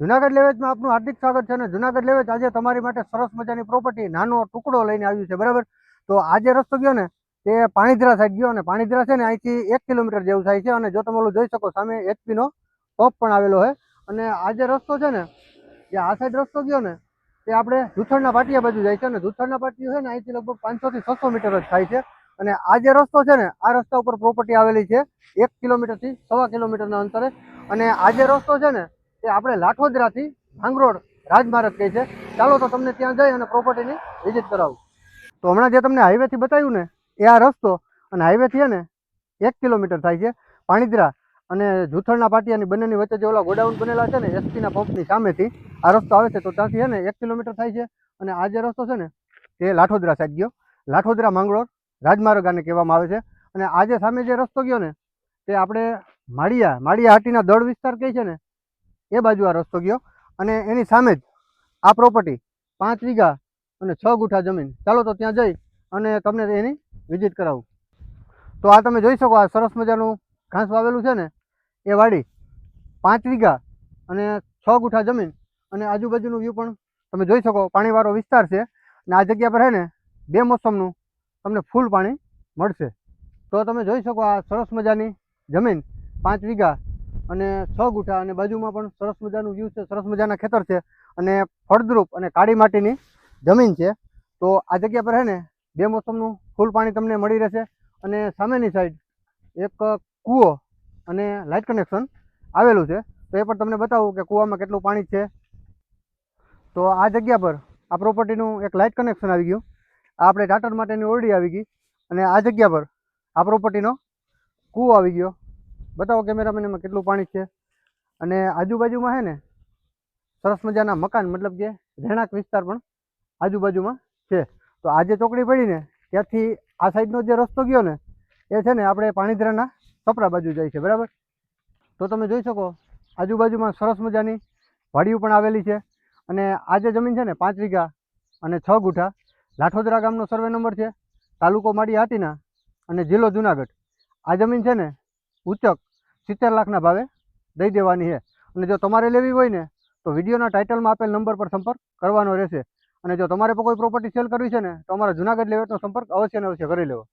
જુનાગઢ લેવેજમાં આપનું હાર્દિક સ્વાગત છે અને જુનાગઢ લેવેજ આજે તમારી માટે સરસ મજાની પ્રોપર્ટી નાનો ટુકડો લઈને આવ્યું છે, બરાબર? તો આજે રસ્તો ગયો ને, તે પાણીધરા સાઈડ ગયો અને પાણીધરા છે ને, અહીંથી એક કિલોમીટર જેવું થાય છે અને જો તમે જોઈ શકો, સામે એચપીનો પંપ પણ આવેલો છે. અને આ જે રસ્તો છે ને, જે આ સાઈડ રસ્તો ગયો ને, તે આપણે જુથળના પાટિયા બાજુ જાય છે અને જુથળના પાટિયું છે ને, અહીંથી લગભગ પાંચસોથી છસો મીટર જ થાય છે. અને આ જે રસ્તો છે ને, આ રસ્તા ઉપર પ્રોપર્ટી આવેલી છે, એક કિલોમીટરથી સવા કિલોમીટરના અંતરે. અને આ જે રસ્તો છે ને તે આપણે લાઠોદરાથી ભાંગરોડ રાજમાર્ગ કહે છે. ચાલો તો તમને ત્યાં જઈ અને પ્રોપર્ટીની વિઝિટ કરાવું. તો હમણાં જે તમને હાઈવેથી બતાવ્યું ને, એ આ રસ્તો અને હાઈવેથી ને એક કિલોમીટર થાય છે. પાણીદરા અને જૂથળના પાટિયાની બંનેની વચ્ચે જે ઓલા ગોડાઉન બનેલા છે ને એસપીના પંપની સામેથી આ રસ્તો આવે છે. તો ત્યાંથી છે ને એક કિલોમીટર થાય છે. અને આ જે રસ્તો છે ને, તે લાઠોદરા સાઈડ ગયો. લાઠોદરા માંગરોળ રાજમાર્ગ આને કહેવામાં આવે છે. અને આજે સામે જે રસ્તો ગયો ને, તે આપણે માળિયા માળિયા હાટીના દળ વિસ્તાર કહે છે ને એ બાજુ આ રસ્તો ગયો. અને એની સામે જ આ પ્રોપર્ટી પાંચ વીઘા અને છ ગુઠા જમીન. ચાલો તો ત્યાં જઈ અને તમને એની વિઝિટ કરાવું. તો આ તમે જોઈ શકો આ સરસ મજાનું ઘાસ વાવેલું છે ને, એ વાડી પાંચ વીઘા અને છ ગુઠા જમીન. અને આજુબાજુનું વ્યૂ પણ તમે જોઈ શકો, પાણીવાળો વિસ્તાર છે. અને આ જગ્યા પર હે ને બે મોસમનું તમને ફૂલ પાણી મળશે. તો તમે જોઈ શકો આ સરસ મજાની જમીન પાંચ વીઘા અને છ ગુઠા અને બાજુમાં પણ સરસ મજાનું વ્યૂ છે, સરસ મજાના ખેતર છે અને ફળદ્રુપ અને કાળી માટીની જમીન છે. તો આ જગ્યા પર હે બે મોસમનું ફૂલ પાણી તમને મળી રહેશે અને સામેની સાઈડ એક કૂવો અને લાઇટ કનેક્શન આવેલું છે. તો એ પણ તમને બતાવું કે કૂવામાં કેટલું પાણી છે. તો આ જગ્યા પર આ પ્રોપર્ટીનું એક લાઇટ કનેક્શન આવી ગયું. આ આપણે ટાટર માટેની ઓરડી આવી ગઈ અને આ જગ્યા પર આ પ્રોપર્ટીનો કૂવો આવી ગયો. બતાવો કેમેરામેન એમાં કેટલું પાણી છે? અને આજુબાજુમાં છે ને, સરસ મજાના મકાન, મતલબ કે રહેણાંક વિસ્તાર પણ આજુબાજુમાં છે. તો આ જે ચોકડી પડી ને, ત્યાંથી આ સાઈડનો જે રસ્તો ગયો ને, એ છે ને આપણે પાણીધરાના સપરા બાજુ જાય છે, બરાબર? તો તમે જોઈ શકો, આજુબાજુમાં સરસ મજાની વાડીઓ પણ આવેલી છે. અને આ જે જમીન છે ને, પાંચ વીઘા અને છ ગુઠા, લાઠોદરા ગામનો સર્વે નંબર છે. તાલુકો માડી હાટીના અને જિલ્લો જુનાગઢ. આ જમીન છે ને ઉચક સિત્તેર લાખના ભાવે દઈ દેવાની છે. અને જો તમારે લેવી હોય ને, તો વિડીયોના ટાઇટલમાં આપેલ નંબર પર સંપર્ક કરવાનો રહેશે. અને જો તમારે કોઈ પ્રોપર્ટી સેલ કરવી છે ને, તો અમારા જુનાગઢ લેવેટનો સંપર્ક અવશ્ય ને અવશ્ય કરી લેવો.